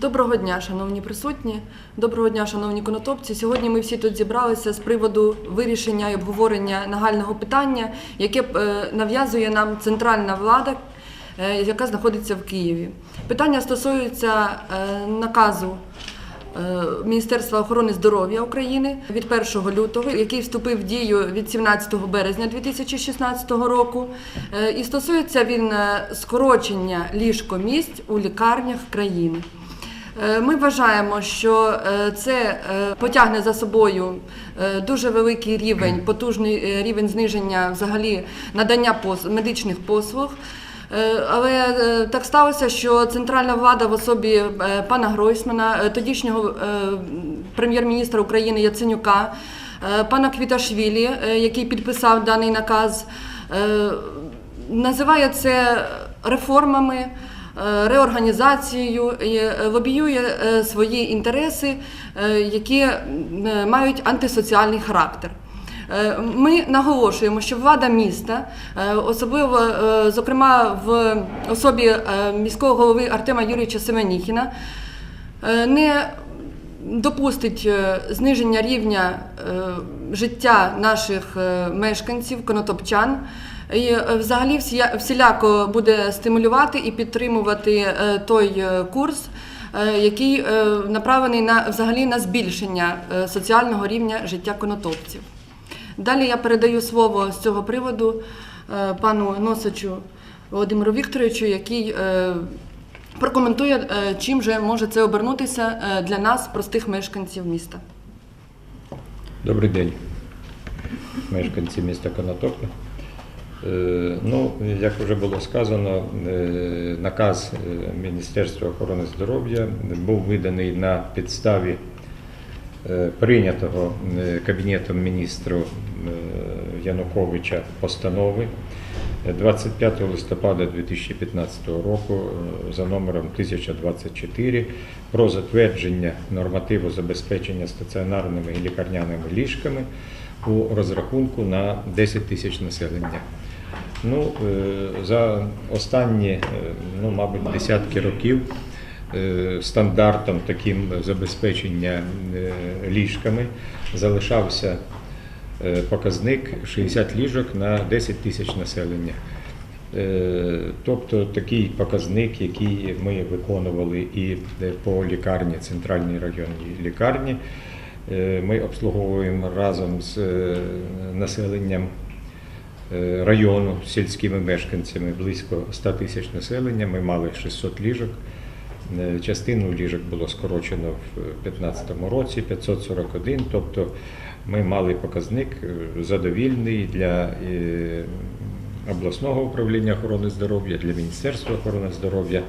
Доброго дня, шановні присутні. Доброго дня, шановні конотопці. Сьогодні ми всі тут зібралися з приводу вирішення і обговорення нагального питання, яке е, нав'язує нам центральна влада, е, яка знаходиться в Києві. Питання стосується е, наказу. Міністерства охорони здоров'я України від 1 лютого, який вступив в дію від 17 березня 2016 року, і стосується він скорочення ліжкомісць у лікарнях країни. Е, Ми вважаємо, що е, це е, потягне за собою дуже великий рівень, потужний рівень зниження взагалі надання медичних послуг. Але так сталося, що центральна влада в особі пана Гройсмана, тодішнього прем'єр-міністра України Яценюка, пана Квіташвілі, який підписав даний наказ, називає це реформами. Е, Реорганізацією е, лобіює е, свої інтереси, які мають антисоціальний характер. Ми наголошуємо, що влада міста, особливо, зокрема, в особі міського голови Артема Юрійовича Семеніхіна, не допустить зниження рівня життя наших мешканців, конотопчан. І е, взагалі всіляко буде стимулювати і підтримувати е, той е, курс, який направлений на взагалі на збільшення соціального рівня життя конотопців. Далі я передаю слово з цього приводу пану Носичу Володимиру Вікторовичу, який прокоментує, чим же може це обернутися для нас, простих мешканців міста. Добрий день, мешканці міста Конотопи. Е, Ну, як вже було сказано, е, наказ е, Міністерства охорони здоров'я був виданий на підставі прийнятого Кабінетом міністрів Януковича постанови 25 листопада 2015 року за номером 1024 про затвердження нормативу забезпечення стаціонарними і лікарняними ліжками у розрахунку на 10 тисяч населення. Ну, е, за останні, е, ну, мабуть, десятки років е, стандартом таким забезпечення ліжками залишався показник 60 ліжок на 10 тисяч населення. Тобто такий показник, який ми виконували і по лікарні, центральній районній лікарні, ми обслуговуємо разом з населенням району з сільськими мешканцями близько 100 тисяч населення. Ми мали 600 ліжок. Е, Частину ліжок було скорочено в 2015 році 541, тобто ми мали показник е, задовільний для е, обласного управління охорони здоров'я, для Міністерства охорони здоров'я.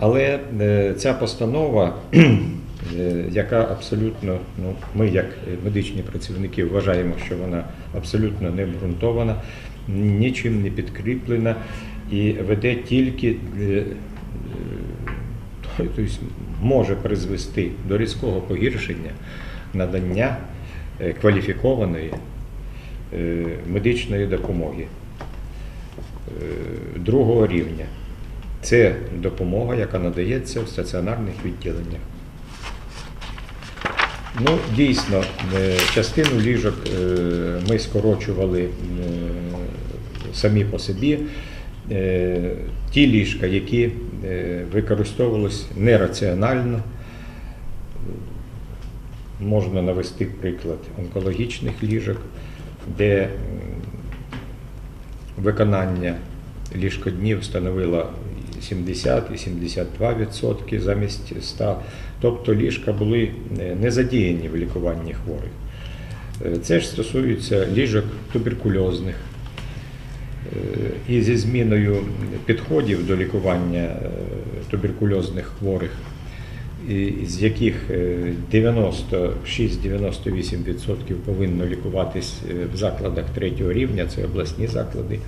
Але е, ця постанова, е, яка абсолютно, ну, ми як медичні працівники вважаємо, що вона абсолютно не обґрунтована, нічим не підкріплена і веде тільки тобто може призвести до різкого погіршення надання е, кваліфікованої медичної допомоги другого рівня. Це допомога, яка надається в стаціонарних відділеннях. Ну, дійсно, е, частину ліжок е, ми скорочували е, самі по собі. Ті ліжка, які використовувалися нераціонально, можна навести приклад онкологічних ліжок, де виконання ліжкоднів становило 70 і 72% замість 100. Тобто ліжка були е, не задіяні в лікуванні хворих. Е, Це ж стосується ліжок туберкульозних. Е, І зі зміною підходів до лікування туберкульозних хворих, з яких е, 96-98% повинно лікуватись в закладах третього рівня, це обласні заклади,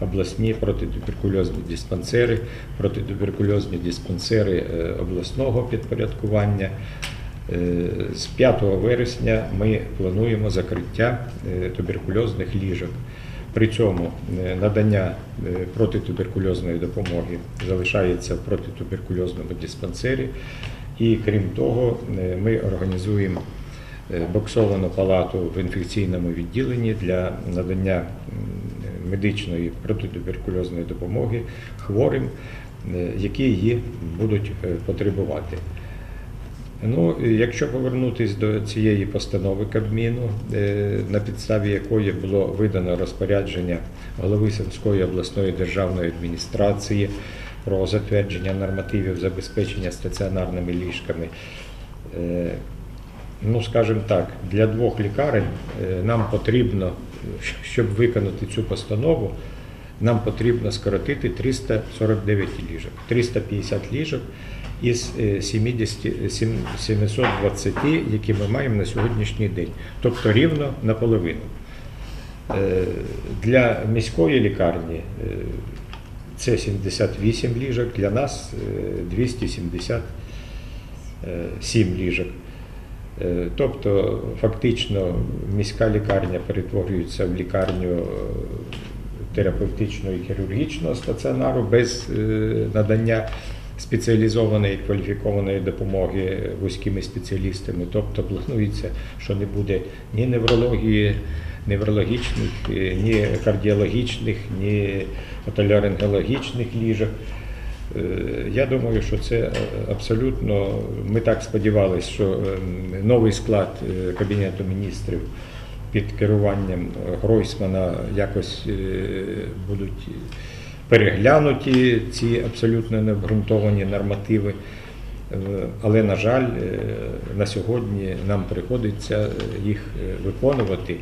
обласні протитуберкульозні диспансери, протитуберкульозні диспансери е, обласного підпорядкування. Е, З 5 вересня ми плануємо закриття е, туберкульозних ліжок. При цьому надання протитуберкульозної допомоги залишається в протитуберкульозному диспансері. І крім того, ми організуємо боксовану палату в інфекційному відділенні для надання медичної протитуберкульозної допомоги хворим, е, які її будуть е, потребувати. Ну, якщо повернутися до цієї постанови Кабміну, е, на підставі якої було видано розпорядження голови Сумської обласної державної адміністрації про затвердження нормативів забезпечення стаціонарними ліжками, ну, скажімо так, для двох лікарень нам потрібно, щоб виконати цю постанову, нам потрібно скоротити 349 ліжок, 350 ліжок із е, 70, 720, які ми маємо на сьогоднішній день, тобто рівно наполовину. Е, Для міської лікарні е, це 78 ліжок, для нас е, 277 ліжок. Е, Тобто, фактично, міська лікарня перетворюється в лікарню е, терапевтичного і хірургічного стаціонару без е, надання спеціалізованої кваліфікованої допомоги вузькими спеціалістами. Тобто планується, що не буде ні неврології, неврологічних, ні кардіологічних, ні отоларингологічних ліжок. Е, Я думаю, що це е, абсолютно. Ми так сподівалися, що е, новий склад Кабінету міністрів під керуванням Гройсмана якось будуть переглянуті ці абсолютно необґрунтовані нормативи. Але, на жаль, на сьогодні нам приходиться їх виконувати.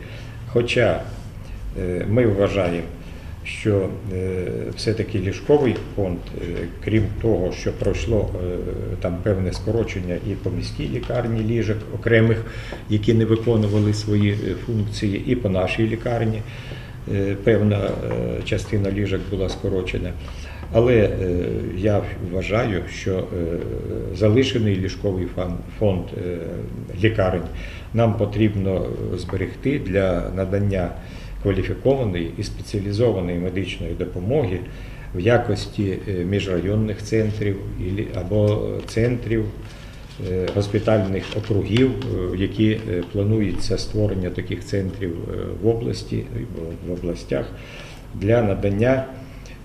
Хоча ми вважаємо, що е, все-таки ліжковий фонд, е, крім того, що пройшло е, там певне скорочення і по міській лікарні ліжок окремих, які не виконували свої функції, і по нашій лікарні певна частина ліжок була скорочена. Але я вважаю, що залишений ліжковий фонд лікарень нам потрібно зберегти для надання кваліфікованої і спеціалізованої медичної допомоги в якості е, міжрайонних центрів або центрів е, госпітальних округів, е, які е, планується створення таких центрів е, в області в областях для надання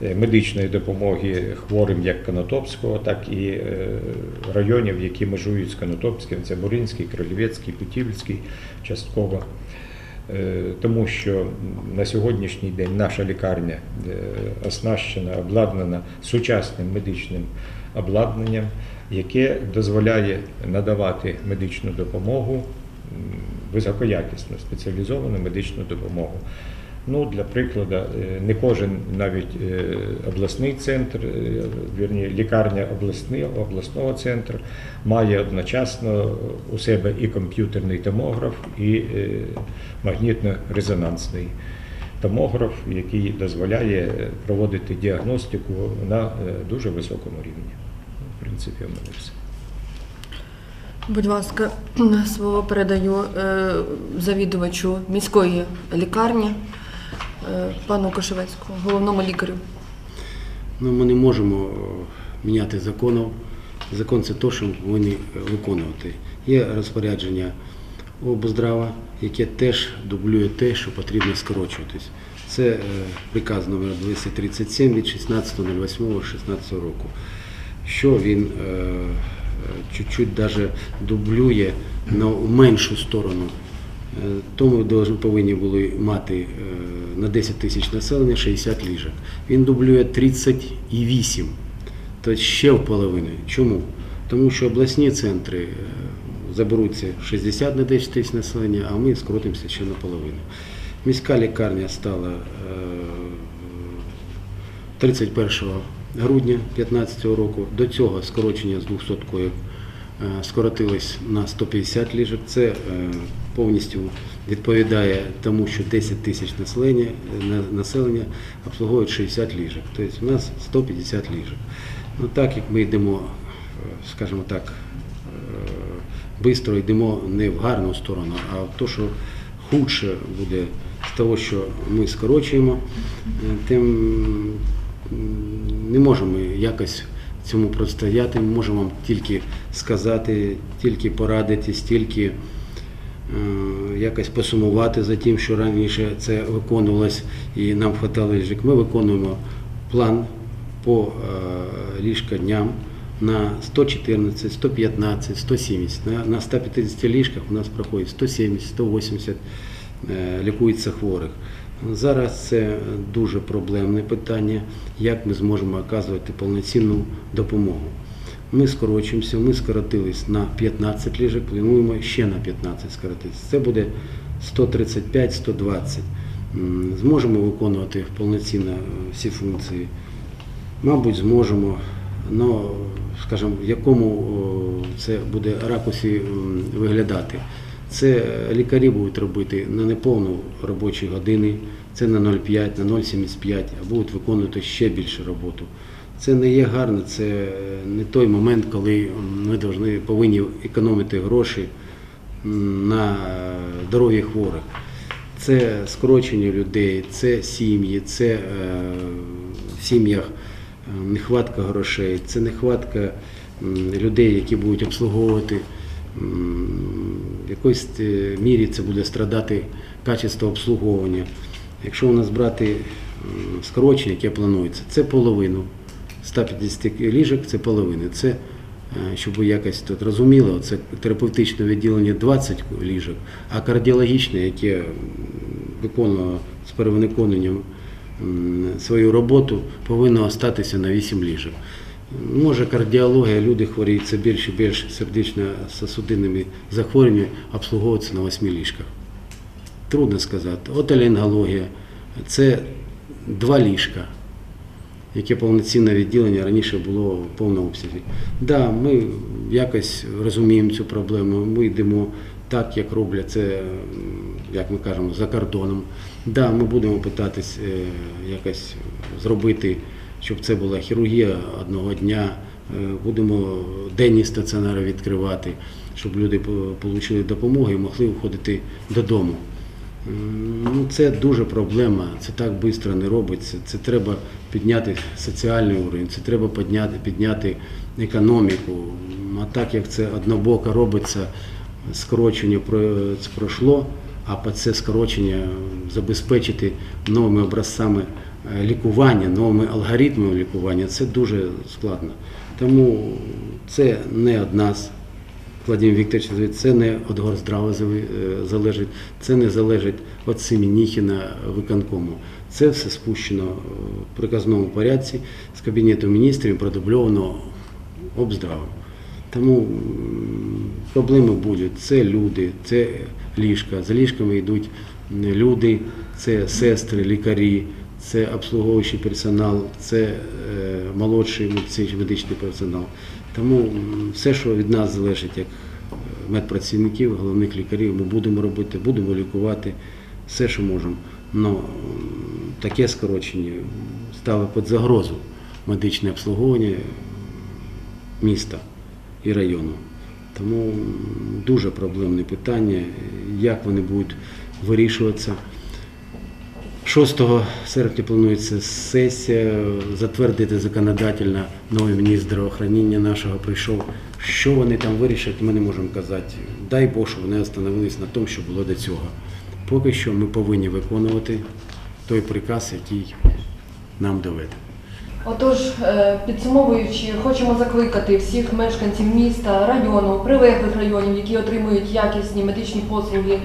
е, медичної допомоги хворим як Конотопського, так і е, районів, які межують з Конотопським, це Буринський, Кролівецький, Путівльський, частково. Е, Тому що на сьогоднішній день наша лікарня е, оснащена, обладнана сучасним медичним обладнанням, яке дозволяє надавати медичну допомогу, високоякісну спеціалізовану медичну допомогу. Ну, для прикладу, е, не кожен навіть е, обласний центр, е, вірні, лікарня обласний, обласного центру має одночасно у себе і комп'ютерний томограф, і магнітно-резонансний томограф, який дозволяє проводити діагностику на дуже високому рівні. В принципі, у мене все. Будь ласка, слово передаю завідувачу міської лікарні пану Кошевецькому, головному лікарю. Ну, ми не можемо е, міняти законів. Закон це те, що ми повинні е, виконувати. Є розпорядження облздрава, яке теж дублює те, що потрібно скорочуватись. Це е, приказ номер 237 від 16.08.16 року. Що він е, е, чуть-чуть даже дублює на меншу сторону. Е, То должны- повинні були мати е, на 10 тисяч населення 60 ліжок. Він дублює 38, тобто ще в половину. Чому? Тому що обласні центри е, заберуться 60 на 10 тисяч населення, а ми скоротимося ще наполовину. Міська лікарня стала е, 31 грудня 2015 року. До цього скорочення з 200 коїв е, скоротилось на 150 ліжок. Це повністю відповідає тому, що 10 тисяч населення, е, на- населення обслуговують 60 ліжок. Тобто у нас 150 ліжок. Ну так як ми йдемо, е, скажімо так, швидко йдемо не в гарну сторону, а в те, що худше буде з того, що ми скорочуємо, е, тим не можемо якось цьому протистояти. Ми можемо вам тільки сказати, тільки порадити, тільки е, якось посумувати за тим, що раніше це виконувалось і нам хватало ліжок. Ми виконуємо план по е, ліжкодням на 114, 115, 170. На, на 150 ліжках у нас проходить 170, 180 е, лікується хворих. Зараз це дуже проблемне питання, як ми зможемо оказувати повноцінну допомогу. Ми скорочуємося, ми скоротились на 15 ліжок, плануємо ще на 15 скоротитися. Це буде 135-120. Зможемо виконувати повноцінно е, всі функції. Мабуть, зможемо. але, скажімо, в якому це буде ракурсі виглядати. Це лікарі будуть робити на неповну робочі години, це на 0,5, на 0,75, а будуть виконувати ще більше роботу. Це не є гарно, це не той момент, коли ми повинні, повинні економити гроші на здоров'я хворих. Це скорочення людей, це сім'ї, це е, в сім'ях е, нехватка грошей, це нехватка людей, які будуть обслуговувати. В якоїсь е, мірі це буде страдати качество обслуговування. Якщо у нас брати скорочення, яке планується, це половину. 150 ліжок це половина. Це, е, щоб ви якось тут розуміли, це терапевтичне відділення 20 ліжок, а кардіологічне, яке виконувало з перевиконанням свою роботу, повинно остатися на 8 ліжок. Може кардіологія, люди хворіють це більше і більш сердечно-сосудинними захворюваннями, обслуговуються на 8 ліжках. Трудно сказати. Отолінгологія це два ліжка, яке повноцінне відділення раніше було в повному обсязі. Да, ми якось розуміємо цю проблему, ми йдемо так, як роблять це, як ми кажемо, за кордоном. Да, ми будемо питатись е, якось зробити, щоб це була хірургія одного дня. Е, Будемо денні стаціонари відкривати, щоб люди отримали допомогу і могли входити додому. Ну, це дуже проблема, це так швидко не робиться. Це треба підняти соціальний уровень, це треба підняти, підняти економіку. А так як це однобоко робиться, скорочення пройшло, а під це скорочення забезпечити новими образцями е, лікування, новими алгоритмами лікування це дуже складно. Тому це не од нас. Владимир Вікторович, це не від Горздрава е, залежить, це не залежить від Семеніхіна виконкому. Це все спущено в приказному порядці з Кабінету міністрів, продубльовано обздравом. Тому проблеми будуть. Це люди, це ліжка. За ліжками йдуть люди, це сестри, лікарі, це обслуговуючий персонал, це е, молодший медичний персонал. Тому все, що від нас залежить, як е, медпрацівників, головних лікарів, ми будемо робити, будемо лікувати все, що можемо. Но таке скорочення ставить під загрозу медичне обслуговування міста і району. Тому дуже проблемне питання, як вони будуть вирішуватися. 6 серпня планується сесія, затвердити законодательно новий міністр здравоохранення нашого прийшов. Що вони там вирішать, ми не можемо казати. Дай Бог, щоб вони остановились на тому, що було до цього. Поки що ми повинні виконувати той приказ, який нам доведений. Отож, е, підсумовуючи, хочемо закликати всіх мешканців міста, району, прилеглих районів, які отримують якісні медичні послуги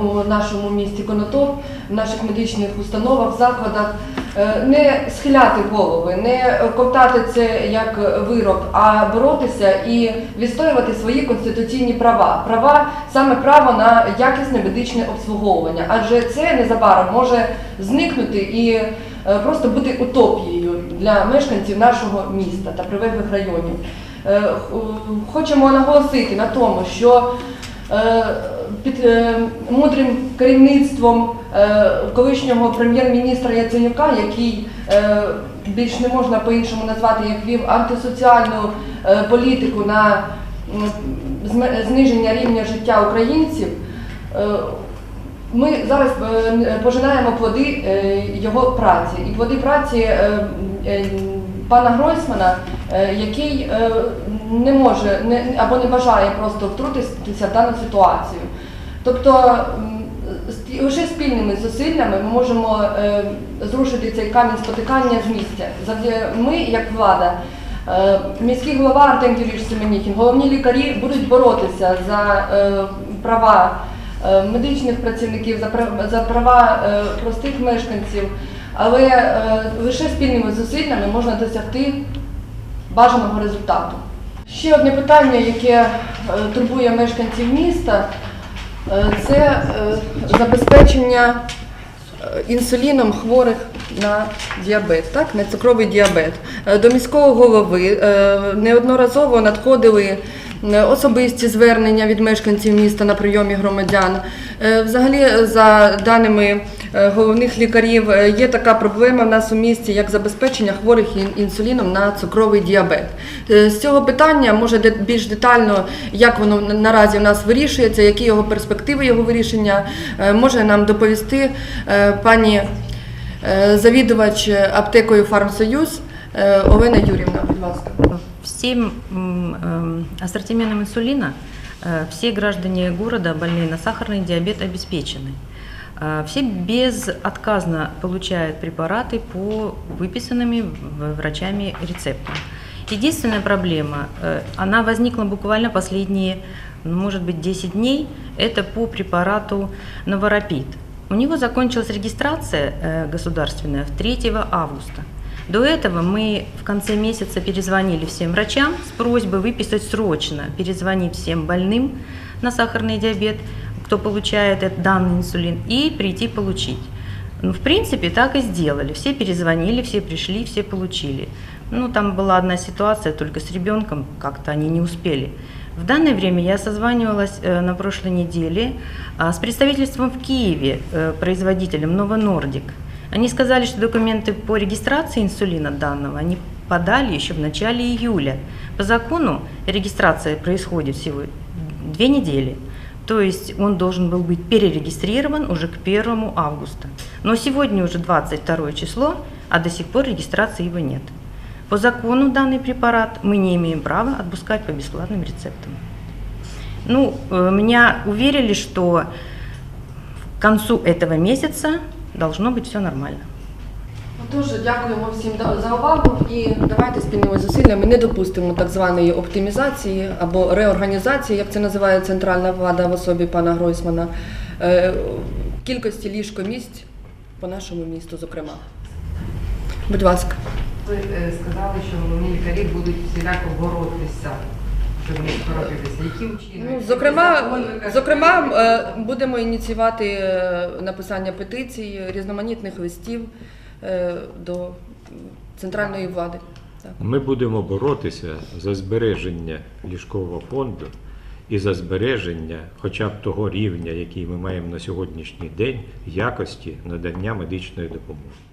у нашому місті Конотоп, в наших медичних установах, закладах, е, не схиляти голови, не ковтати це як вирок, а боротися і відстоювати свої конституційні права. Права саме право на якісне медичне обслуговування, адже це незабаром може зникнути і е, просто бути утопією для мешканців нашого міста та прилеглих районів. Е, Хочемо наголосити на тому, що е, під е, мудрим керівництвом е, колишнього прем'єр-міністра Яценюка, який е, більш не можна по-іншому назвати, як вів антисоціальну е, політику на зниження рівня життя українців. е, Ми зараз е, пожинаємо плоди е, його праці і плоди праці е, е, пана Гройсмана, е, який е, не може не, або не бажає просто втрутитися в дану ситуацію. Тобто лише спільними зусиллями ми можемо е, зрушити цей камінь спотикання з місця. Ми, як влада, е, міський голова Артем Юрійович Семеніхін, головні лікарі будуть боротися за е, права е, медичних працівників, за прав- права е, простих мешканців, але е, лише спільними зусиллями можна досягти бажаного результату. Ще одне питання, яке е, турбує мешканців міста, е, це е, забезпечення інсуліном хворих на діабет, так, на цукровий діабет. До міського голови неодноразово надходили особисті звернення від мешканців міста на прийомі громадян. Е, Взагалі, е, за даними е, головних лікарів, е, є така проблема в нас у місті, як забезпечення хворих інсуліном на цукровий діабет. Е, З цього питання може більш детально, як воно наразі в нас вирішується, які його перспективи його вирішення, е, може нам доповісти е, пані е, завідувач аптекою Фармсоюз е, Олена Юрівна. Будь ласка. Всем м, эм, ассортиментом инсулина э, все граждане города, больные на сахарный диабет, обеспечены. Э, Все безотказно получают препараты по выписанными врачами рецептам. Единственная проблема, э, она возникла буквально последние, ну, может быть, 10 дней, это по препарату Новорапид. У него закончилась регистрация э, государственная в 3 августа. До этого мы в конце месяца перезвонили всем врачам с просьбой выписать срочно, перезвонить всем больным на сахарный диабет, кто получает этот данный инсулин, и прийти получить. Ну, в принципе, так и сделали. Все перезвонили, все пришли, все получили. Ну, там была одна ситуация только с ребенком, как-то они не успели. В данное время я созванивалась э, на прошлой неделе а, с представительством в Киеве, э, производителем Новонордик. Они сказали, что документы по регистрации инсулина данного они подали еще в начале июля. По закону регистрация происходит всего две недели. То есть он должен был быть перерегистрирован уже к 1 августа. Но сегодня уже 22 число, а до сих пор регистрации его нет. По закону данный препарат мы не имеем права отпускать по бесплатным рецептам. Ну, э, меня уверили, что к концу этого месяца должно быть все нормально. Отож, дякуємо всім за увагу і давайте спільними зусиллями не допустимо так званої оптимізації або реорганізації, як це називає центральна влада в особі пана Гройсмана, е, кількості ліжкомісць по нашому місту, зокрема. Будь ласка. Ви е, сказали, що головні лікарі будуть всіляко боротися, Ну, зокрема, зокрема, е, будемо ініціювати е, написання петицій, різноманітних листів е, до центральної влади. Ми будемо боротися за збереження ліжкового фонду і за збереження хоча б того рівня, який ми маємо на сьогоднішній день, якості надання медичної допомоги.